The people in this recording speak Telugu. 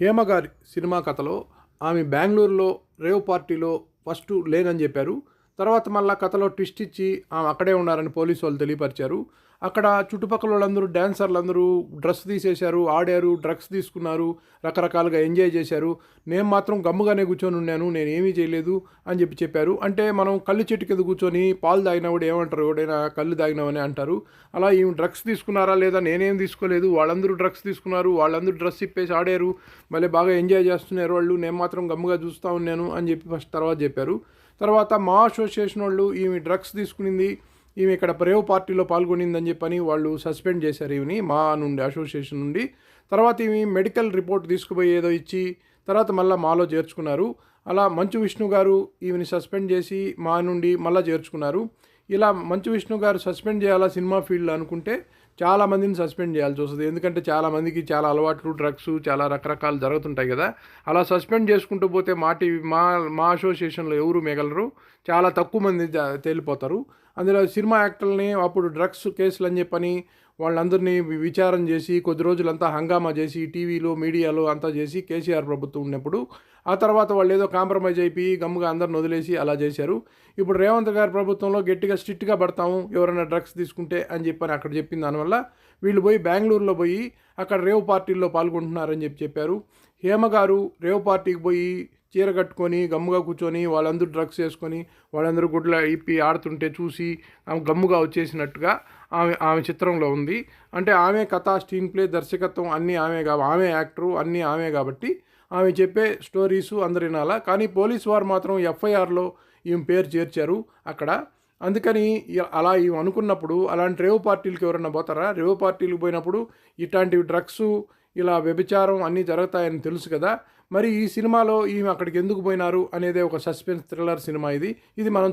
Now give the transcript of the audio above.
హేమగారి సినిమా కథలో ఆమె బెంగళూరులో రేవ్ పార్టీలో ఫస్ట్ లేనని చెప్పారు. తర్వాత మళ్ళీ కథలో ట్విస్ట్ ఇచ్చి అక్కడే ఉన్నారని పోలీసు వాళ్ళు తెలియపరిచారు. అక్కడ చుట్టుపక్కల వాళ్ళందరూ డ్యాన్సర్లు అందరూ డ్రెస్ తీసేశారు ఆడారు డ్రగ్స్ తీసుకున్నారు రకరకాలుగా ఎంజాయ్ చేశారు. నేను మాత్రం గమ్ముగానే కూర్చొని ఉన్నాను నేను ఏమీ చేయలేదు అని చెప్పి చెప్పారు. అంటే మనం కళ్ళు చెట్టు కింద కూర్చొని పాలు తాగినప్పుడు ఏమంటారు? ఎవడైనా కళ్ళు తాగినామని అంటారు. అలా ఈమె డ్రగ్స్ తీసుకున్నారా లేదా? నేనేం తీసుకోలేదు. వాళ్ళందరూ డ్రగ్స్ తీసుకున్నారు. వాళ్ళందరూ డ్రెస్ ఇప్పేసి ఆడారు. మళ్ళీ బాగా ఎంజాయ్ చేస్తున్నారు వాళ్ళు. నేను మాత్రం గమ్ముగా చూస్తూ ఉన్నాను అని చెప్పి ఫస్ట్ తర్వాత చెప్పారు. తర్వాత మా అసోసియేషన్ వాళ్ళు ఈమె డ్రగ్స్ తీసుకునింది ఈమె ఇక్కడ ప్రేవ్ పార్టీలో పాల్గొనిందని చెప్పని వాళ్ళు సస్పెండ్ చేశారు ఈమెని మా నుండి అసోసియేషన్ నుండి. తర్వాత ఈమె మెడికల్ రిపోర్ట్ తీసుకుపోయి ఏదో ఇచ్చి తర్వాత మళ్ళీ మాలో చేర్చుకున్నారు. అలా మంచు విష్ణు గారు ఈమెని సస్పెండ్ చేసి మా నుండి మళ్ళీ చేర్చుకున్నారు. ఇలా మంచు విష్ణు గారు సస్పెండ్ చేయాలా సినిమా ఫీల్డ్లో అనుకుంటే చాలా మందిని సస్పెండ్ చేయాల్సి వస్తుంది. ఎందుకంటే చాలా మందికి చాలా అలవాట్లు డ్రగ్స్ చాలా రకరకాలు జరుగుతుంటాయి కదా. అలా సస్పెండ్ చేసుకుంటూ పోతే మా టీవీ మా మా అసోసియేషన్లో ఎవరు మిగలరు? చాలా తక్కువ మంది తేలిపోతారు. అందులో సినిమా యాక్టర్లని అప్పుడు డ్రగ్స్ కేసులు అని చెప్పని వాళ్ళందరినీ విచారం చేసి కొద్ది రోజులంతా హంగామా చేసి టీవీలో మీడియాలో అంతా చేసి కేసీఆర్ ప్రభుత్వం ఉన్నప్పుడు ఆ తర్వాత వాళ్ళు ఏదో కాంప్రమైజ్ అయిపోయి గమ్ముగా అందరిని వదిలేసి అలా చేశారు. ఇప్పుడు రేవంత్ గారి ప్రభుత్వంలో గట్టిగా స్ట్రిక్ట్గా పడతాము ఎవరైనా డ్రగ్స్ తీసుకుంటే అని చెప్పని అక్కడ చెప్పిన దానివల్ల వీళ్ళు పోయి బెంగళూరులో పోయి అక్కడ రేవ్ పార్టీల్లో పాల్గొంటున్నారని చెప్పి చెప్పారు. హేమ గారు రేవ్ పార్టీకి పోయి చీర కట్టుకొని గమ్ముగా కూర్చొని వాళ్ళందరూ డ్రగ్స్ వేసుకొని వాళ్ళందరూ గుడ్ల ఇప్పి ఆడుతుంటే చూసి ఆమె గమ్ముగా వచ్చేసినట్టుగా ఆమె ఆమె చిత్రంలో ఉంది. అంటే ఆమె కథ స్క్రీన్ ప్లే దర్శకత్వం అన్నీ ఆమె కా ఆమె యాక్టరు అన్నీ ఆమె కాబట్టి ఆమె చెప్పే స్టోరీసు అందరు వినాలా కానీ పోలీస్ వారు మాత్రం ఎఫ్ఐఆర్లో ఈమె పేరు చేర్చారు అక్కడ. అందుకని అలా ఇవి అనుకున్నప్పుడు అలాంటి రేవ్ పార్టీలకు ఎవరైనా పోతారా? రేవ్ పార్టీలకు పోయినప్పుడు ఇట్లాంటివి డ్రగ్స్ ఇలా వ్యభిచారం అన్నీ జరుగుతాయని తెలుసు కదా. మరి ఈ సినిమాలో ఈమె అక్కడికి ఎందుకు పోయినారు అనేది ఒక సస్పెన్స్ థ్రిల్లర్ సినిమా ఇది. ఇది మనం